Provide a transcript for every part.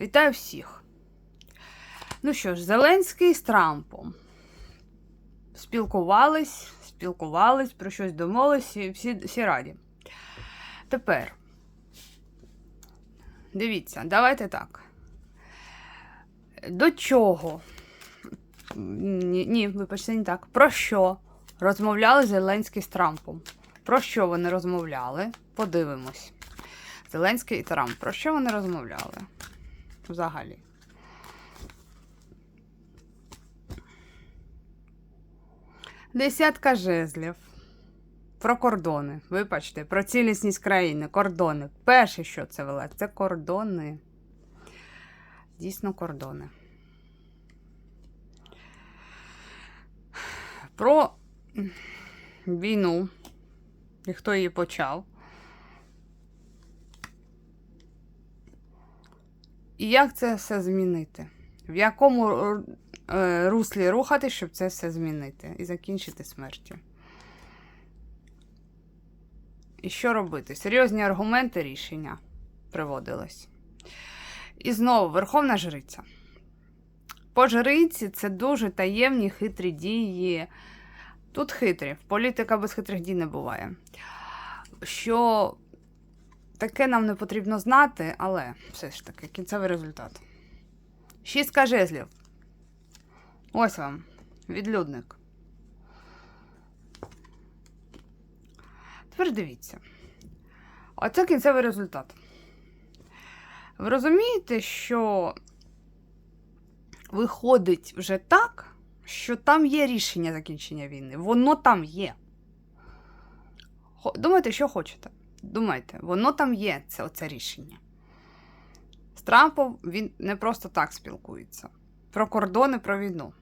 Вітаю всіх. Ну що ж, Зеленський з Трампом. Спілкувались, спілкувались, про щось домовились, всі, всі раді. Тепер. Дивіться, давайте так. До чого? Ні, ні, вибачте, не так. Про що розмовляли Зеленський з Трампом? Про що вони розмовляли? Подивимось. Зеленський і Трамп. Про що вони розмовляли? Взагалі. Десятка жезлів. Про кордони. Вибачте, про цілісність країни, кордони. Перше, що це вела, це кордони. Дійсно, кордони. Про війну. І хто її почав. І як це все змінити? В якому е, руслі рухати, щоб це все змінити і закінчити смертю? І що робити? Серйозні аргументи рішення приводились. І знову Верховна Жриця. По жриці це дуже таємні хитрі дії. Тут хитрі, політика без хитрих дій не буває. Що таке нам не потрібно знати, але все ж таки кінцевий результат. Шістка жезлів. Ось вам. Відлюдник. Тепер дивіться. Оце кінцевий результат. Ви розумієте, що виходить вже так, що там є рішення закінчення війни. Воно там є. Думайте, що хочете. Думайте, воно там є, це оце рішення. З Трампом він не просто так спілкується. Про кордони, про війну.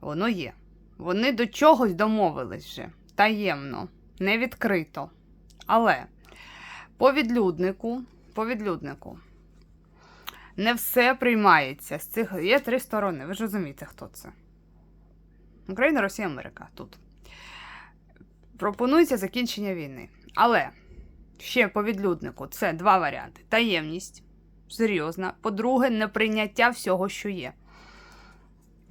Воно є. Вони до чогось домовились вже. Таємно, не відкрито. Але по відлюднику, по відлюднику не все приймається. З цих є три сторони. Ви ж розумієте, хто це? Україна, Росія, Америка тут. Пропонується закінчення війни. Але ще по відлюднику це два варіанти: таємність, серйозна. По-друге, неприйняття всього, що є.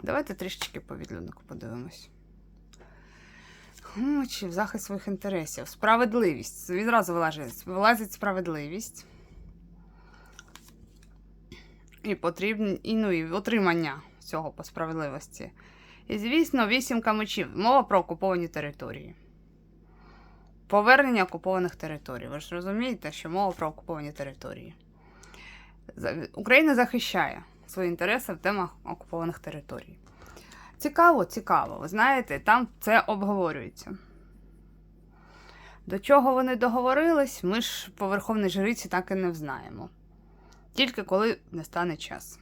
Давайте трішечки по відлюднику подивимось. Чи в захист своїх інтересів. Справедливість. Відразу вилазить, вилазить справедливість. І потрібні, ну, і отримання цього по справедливості. І, звісно, вісімка мечів. Мова про окуповані території. Повернення окупованих територій. Ви ж розумієте, що мова про окуповані території. Україна захищає свої інтереси в темах окупованих територій. Цікаво, цікаво. Ви знаєте, там це обговорюється. До чого вони договорились, ми ж по Верховній Жриці так і не взнаємо. Тільки коли не стане час.